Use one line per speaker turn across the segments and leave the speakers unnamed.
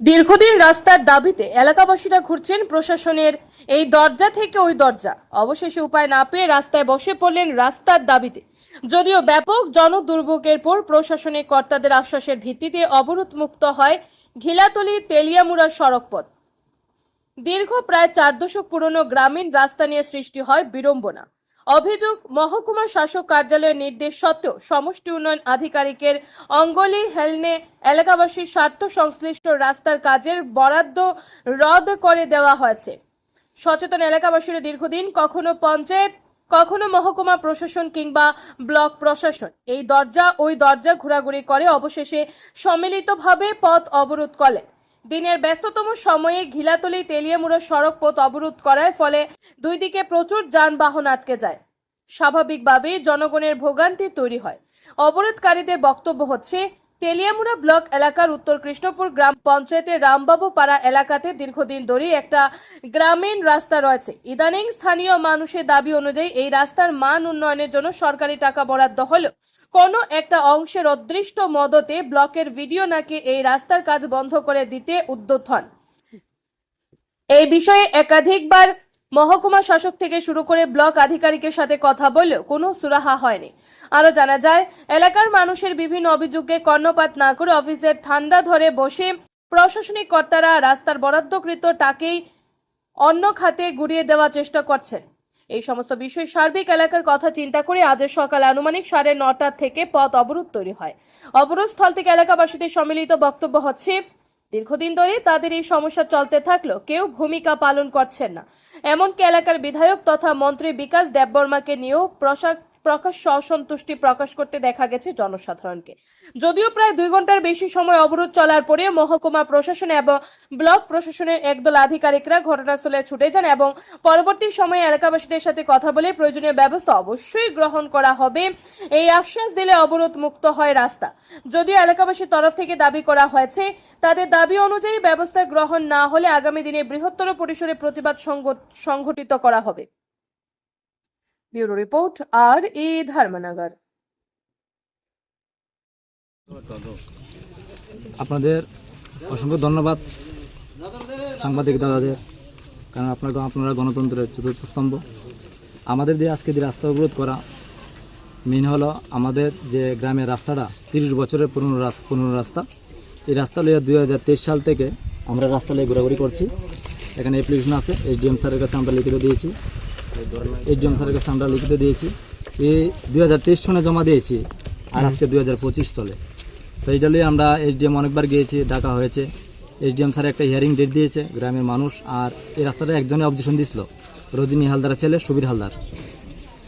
দীর্ঘদিন রাস্তার দাবিতে এলাকাবাসীরা ঘুরছেন প্রশাসনের এই দরজা থেকে ওই দরজা। অবশেষে উপায় না পেয়ে রাস্তায় বসে পড়লেন রাস্তার দাবিতে। যদিও ব্যাপক জনদুর্ভোগের পর প্রশাসনিক কর্তাদের আশ্বাসের ভিত্তিতে অবরোধ মুক্ত হয় ঘিলাতলি তেলিয়ামুড়ার সড়কপথ। দীর্ঘ প্রায় চার দশক পুরনো গ্রামীণ রাস্তা নিয়ে সৃষ্টি হয় বিড়ম্বনা। অভিযোগ মহকুমা শাসক কার্যালয়ের নির্দেশ সত্ত্বেও সমষ্টি উন্নয়ন আধিকারিকের অঙ্গলি হেলনে এলাকাবাসীর স্বার্থ সংশ্লিষ্ট রাস্তার কাজের বরাদ্দ রদ করে দেওয়া হয়েছে। সচেতন এলাকাবাসীরা দীর্ঘদিন কখনো পঞ্চায়েত, কখনো মহকুমা প্রশাসন কিংবা ব্লক প্রশাসন এই দরজা, ওই দরজা ঘোরাঘুরি করে অবশেষে সম্মিলিতভাবে পথ অবরোধ করে দিনের ব্যস্ততম সময়ে ঘিলাতলি তেলিয়ামুড়া সড়ক পথ অবরোধ করার ফলে দুই দিকে প্রচুর যানবাহন আটকে যায়। স্বাভাবিকভাবেই জনগণের ভোগান্তি তৈরি হয়। অবরোধকারীদের বক্তব্য হচ্ছে, তেলিয়ামুড়া ব্লক এলাকার উত্তর কৃষ্ণপুর গ্রাম পঞ্চায়েতের রামবাবু পাড়া এলাকাতে দীর্ঘদিন ধরেই একটা গ্রামীণ রাস্তা রয়েছে। ইদানিং স্থানীয় মানুষের দাবি অনুযায়ী এই রাস্তার মান উন্নয়নের জন্য সরকারি টাকা বরাদ্দ হলেও কোনো একটা অংশের অদৃষ্ট মদতে ব্লকের ভিডিও নাকি এই রাস্তার কাজ বন্ধ করে দিতে উদ্যত হন। এই বিষয়ে একাধিকবার মহকুমা শাসক থেকে শুরু করে ব্লক আধিকারিকের সাথে কথা বললেও কোনো সুরাহা হয়নি। আরও জানা যায়, এলাকার মানুষের বিভিন্ন অভিযোগকে কর্ণপাত না করে অফিসের ঠান্ডা ধরে বসে প্রশাসনিক কর্তারা রাস্তার বরাদ্দকৃত টাকেই অন্য খাতে গুড়িয়ে দেওয়ার চেষ্টা করছেন। এই সমস্ত বিষয় সার্বিক এলাকার কথা চিন্তা করে আজ সকাল আনুমানিক সাড়ে নটা থেকে পথ অবরোধ তৈরি হয়। অবরোধ স্থল থেকে এলাকাবাসীদের সম্মিলিত বক্তব্য হচ্ছে, দীর্ঘদিন ধরে তাদের এই সমস্যা চলতে থাকল কেউ ভূমিকা পালন করছেন না। এমনকি এলাকার বিধায়ক তথা মন্ত্রী বিকাশ দেববর্মাকে নিয়েও প্রশাক প্রকাশ্য অসন্তুষ্টি প্রকাশ করতে দেখা গেছে জনসাধারণকে। যদিও প্রায় দুই ঘণ্টার বেশি সময় অবরোধ চলার পরে মহকুমা প্রশাসন এবং ব্লক প্রশাসনের একদল আধিকারিকরা ঘটনাস্থলে ছুটে যান এবং পরবর্তী সময়ে এলাকাবাসীদের সাথে কথা বলে প্রয়োজনীয় ব্যবস্থা অবশ্যই গ্রহণ করা হবে। এই আশ্বাস দিলে অবরোধ মুক্ত হয় রাস্তা। যদিও এলাকাবাসীর তরফ থেকে দাবি করা হয়েছে, তাদের দাবি অনুযায়ী ব্যবস্থা গ্রহণ না হলে আগামী দিনে বৃহত্তর পরিসরে প্রতিবাদ সংগ- সংঘটিত করা হবে। ব্যুরো রিপোর্ট আর ই ধর্মনগর
আপনাদের অসংখ্য ধন্যবাদ সাংবাদিক দাদাদের, কারণ আপনার আপনারা গণতন্ত্রের চতুর্থ স্তম্ভ। আমাদের দিয়ে আজকে যে রাস্তা অবরোধ করা মেন হলো আমাদের যে গ্রামের রাস্তাটা, তিরিশ বছরের পুরনো রাস, পুরনো রাস্তা। এই রাস্তা লিয়ে দুই সাল থেকে আমরা রাস্তা লিয়ে ঘোরাঘুরি করছি। এখানে অ্যাপ্লিকেশন আছে এইচডিএম স্যারের কাছে আমরা লিখিত দিয়েছি। এইচডিএম স্যারের কাছে আমরা লিখিত দিয়েছি। এই দুই হাজার তেইশ সনে জমা দিয়েছি আর আজকে দুই হাজার পঁচিশ চলে। তো এইটা নিয়ে আমরা এইচডিএম অনেকবার গিয়েছি ডাকা হয়েছে। এইচডিএম স্যার একটা হিয়ারিং ডেট দিয়েছে গ্রামের মানুষ আর এই রাস্তাটা একজনে অবজেকশন দিছিল রজনী হালদারের ছেলে সুবীর হালদার।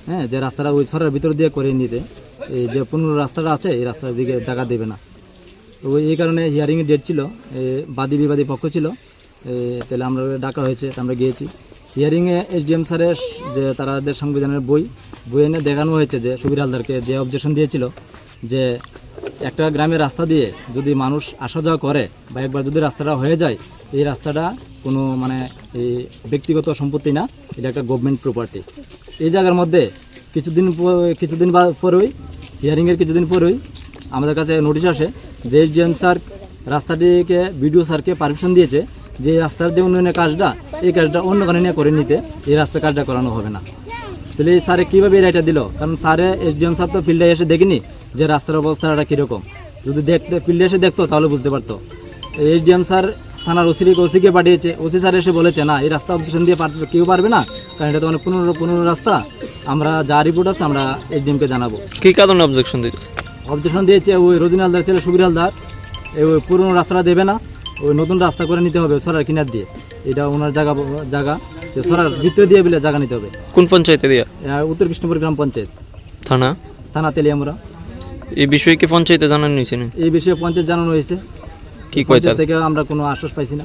হ্যাঁ যে রাস্তাটা ওই ছড়ার ভিতর দিয়ে করে নিতে এই যে পুনর রাস্তাটা আছে এই রাস্তার দিকে জায়গা দেবে না। তো এই কারণে হিয়ারিংয়ের ডেট ছিল বাদী বিবাদী পক্ষ ছিল তাহলে আমরা ডাকা হয়েছে তো আমরা গিয়েছি। হিয়ারিংয়ে এইচডিএম স্যারের যে তাদের সংবিধানের বই বই এনে দেখানো হয়েছে যে সুবীর হালদারকে যে অবজেকশন দিয়েছিল যে একটা গ্রামের রাস্তা দিয়ে যদি মানুষ আসা যাওয়া করে বা একবার যদি রাস্তাটা হয়ে যায়, এই রাস্তাটা কোনো মানে এই ব্যক্তিগত সম্পত্তি না, এটা একটা গভর্নমেন্ট প্রপার্টি এই জায়গার মধ্যে কিছুদিন কিছুদিন বা পরেই হিয়ারিংয়ের কিছুদিন পরেই আমাদের কাছে নোটিশ আসে যে এসডিএম স্যার রাস্তাটিকে বিডিও স্যারকে পারমিশন দিয়েছে যে রাস্তার যে উন্নয়নের কাজটা এই কাজটা অন্য কারণে নিয়ে করে নিতে এই রাস্তার কাজটা করানো হবে না। তাহলে এই স্যারে কীভাবে এই রায়টা দিল? কারণ স্যারে এসডিএম স্যার তো ফিল্ডে এসে দেখিনি যে রাস্তার অবস্থাটা কীরকম। যদি দেখতে ফিল্ডে এসে দেখতো তাহলে বুঝতে পারতো। এইচডিএম স্যার থানার ওসি ওসিকে পাঠিয়েছে। ওসি স্যার এসে বলেছে না এই রাস্তা অবজেকশন দিয়ে পার- কেউ পারবে না। কারণ এটা তো অনেক পুনর পুনর রাস্তা। আমরা যা রিপোর্ট আছে আমরা এইচডিএমকে জানাব।
কি কারণে অবজেকশন দিতে
অবজেকশন দিয়েছে ওই রজনী হালদার ছেলে সুবীর হালদার। এই ওই পুরনো রাস্তাটা দেবে না। ওই নতুন রাস্তা করে নিতে হবে সরার কিনার দিয়ে। এটা ওনার জায়গা জায়গা। সরার ভিতরে দিয়ে বলে জায়গা নিতে হবে।
কোন পঞ্চায়েতে দিয়া?
উত্তর কৃষ্ণপুর গ্রাম পঞ্চায়েত।
থানা?
থানা তেলিয়ামুড়া।
এই বিষয়ে কি পঞ্চায়েতে জানানো হয়েছে না
এই বিষয়ে পঞ্চায়েত জানানো হয়েছে।
কি কয়
থেকে আমরা কোনো আশ্বাস পাইছি না।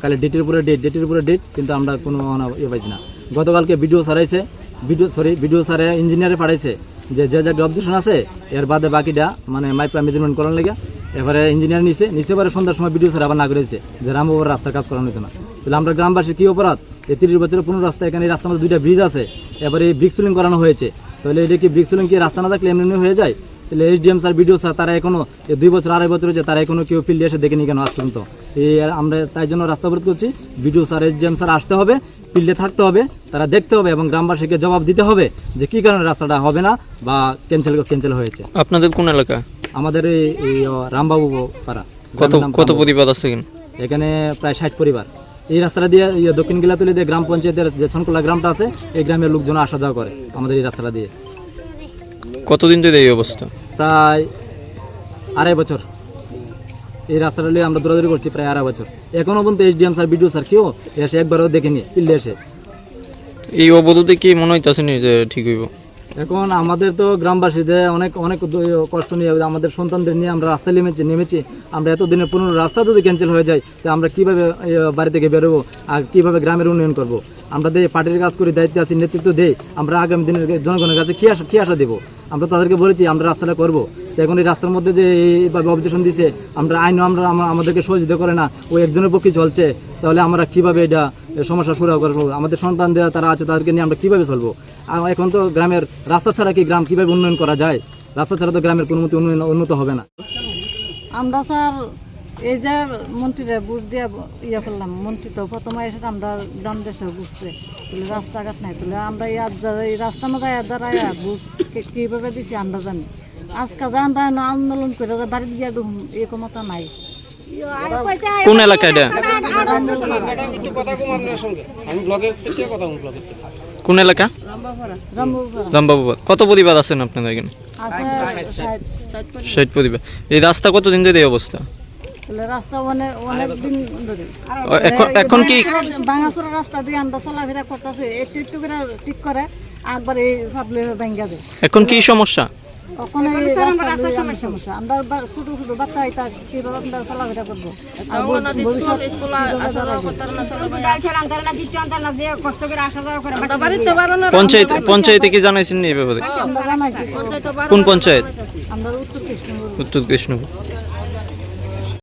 কালে ডেটের উপরে ডেট ডেটের উপরে ডেট কিন্তু আমরা কোনো ইয়ে পাইছি না। গতকালকে ভিডিও সারাইছে ভিডিও সরি ভিডিও সারে ইঞ্জিনিয়ারে পাঠাইছে যে যে জায়গায় অবজেকশন আছে এর বাদে বাকিটা মানে মাইপা মেজারমেন্ট করার লেগে এবারে ইঞ্জিনিয়ার নিচে নিচে পরে সন্ধ্যার সময় ভিডিও স্যার আবার না করেছে যে রামবাবুর রাস্তার কাজ করানো হতো না। তাহলে আমরা গ্রামবাসীর কী অপরাধ? এই তিরিশ বছরের পুরনো রাস্তা, এখানে এই রাস্তার মধ্যে দুইটা ব্রিজ আছে, এবারে এই ব্রিক সিলিং করানো হয়েছে। তাহলে এটা কি ব্রিক সিলিং কি রাস্তা না থাকলে এমনি হয়ে যায়? তাহলে এইচডিএম স্যার বিডিও স্যার তারা এখনও, এই দুই বছর, আড়াই বছর হয়েছে, তারা এখনও কেউ ফিল্ডে এসে দেখেনি কেন আজ পর্যন্ত? এই আমরা তাই জন্য রাস্তা অবরোধ করছি। বিডিও স্যার এইচডিএম স্যার আসতে হবে ফিল্ডে থাকতে হবে, তারা দেখতে হবে এবং গ্রামবাসীকে জবাব দিতে হবে যে কী কারণে রাস্তাটা হবে না বা ক্যান্সেল ক্যান্সেল হয়েছে।
আপনাদের কোন এলাকা?
আমাদের এই রামবাবু পাড়া।
কত কত। প্রতিবাদ আছে
এখানে? প্রায় ষাট পরিবার। এই রাস্তাটা দিয়ে দক্ষিণ গিলাতলি দিয়ে গ্রাম পঞ্চায়েতের যে ছনকোলা গ্রামটা আছে এই গ্রামের লোকজন আসা যাওয়া করে আমাদের এই রাস্তাটা দিয়ে।
কতদিন ধরে এই অবস্থা?
প্রায় আড়াই বছর। এই রাস্তাটা নিয়ে আমরা দৌড়াদৌড়ি করছি প্রায় আড়াই বছর। এখনও পর্যন্ত এইচডিএম স্যার বিডিও স্যার কেউ এসে একবারও দেখেনি ফিল্ডে এসে।
এই অবরোধে কি মনে হইতাছে যে ঠিক হইব?
এখন আমাদের তো গ্রামবাসীদের অনেক অনেক কষ্ট নিয়ে, আমাদের সন্তানদের নিয়ে আমরা রাস্তায় নেমেছি নেমেছি। আমরা এতদিনে পুরনো রাস্তা যদি ক্যান্সেল হয়ে যায়, তো আমরা কীভাবে বাড়ি থেকে বেরোবো আর কীভাবে গ্রামের উন্নয়ন করব? আমরা দিয়ে পার্টির কাজ করি, দায়িত্ব আছি, নেতৃত্ব দেই, আমরা আগামী দিনের জনগণের কাছে কী আশা কী আশা দেবো? আমরা তাদেরকে বলেছি, আমরা রাস্তাটা করব। এখন এই রাস্তার মধ্যে যে এইভাবে অবজেকশন দিছে, আমরা আইনও আমরা আমাদেরকে সহযোগিতা করে না ওই একজনের পক্ষে চলছে। তাহলে আমরা কীভাবে এটা সমস্যা সুরাহ করব আমাদের সন্তান দেওয়া তারা আছে, তাদেরকে নিয়ে আমরা কীভাবে চলবো? এখন তো গ্রামের রাস্তা ছাড়া কি গ্রাম কীভাবে উন্নয়ন করা যায়? রাস্তা ছাড়া তো গ্রামের কোনো মতো উন্নয়ন, উন্নত হবে না।
আমরা স্যার এই যে মন্ত্রীরা বুট দিয়ে ইয়ে করলাম মন্ত্রী তো প্রথমে এসে আমরা গ্রাম দেশে বুঝছে তাহলে রাস্তাঘাট নাই তাহলে আমরা ইয়ার এই রাস্তা মধ্যে দাঁড়ায় বুট কীভাবে দিছি আমরা জানি। আজকে যে আমরা না আন্দোলন করে বাড়িতে গিয়ে ঢুকুম এই ক্ষমতা নাই।
কোন এলাকা এটা? কোন এলাকা?
রামবাবু
রামবাবু কত পরিবার আছেন আপনাদের এখানে?
ষাট-
এই রাস্তা কতদিন ধরে এই অবস্থা?
রাস্তা অনেক অনেক দিন ধরে
এখন এখন কি
ভাঙাচোরা রাস্তা দিয়ে আমরা চলাফেরা করতেছি একটু একটু করে ঠিক করে একবার এই ভাবলে ভেঙ্গা দেয়।
এখন কি সমস্যা? পঞ্চায়েত পঞ্চায়েতে কি জানাইছেন নি এই ব্যাপারে?
আমরা জানাইছি।
কোন পঞ্চায়েত? উত্তর কৃষ্ণপুর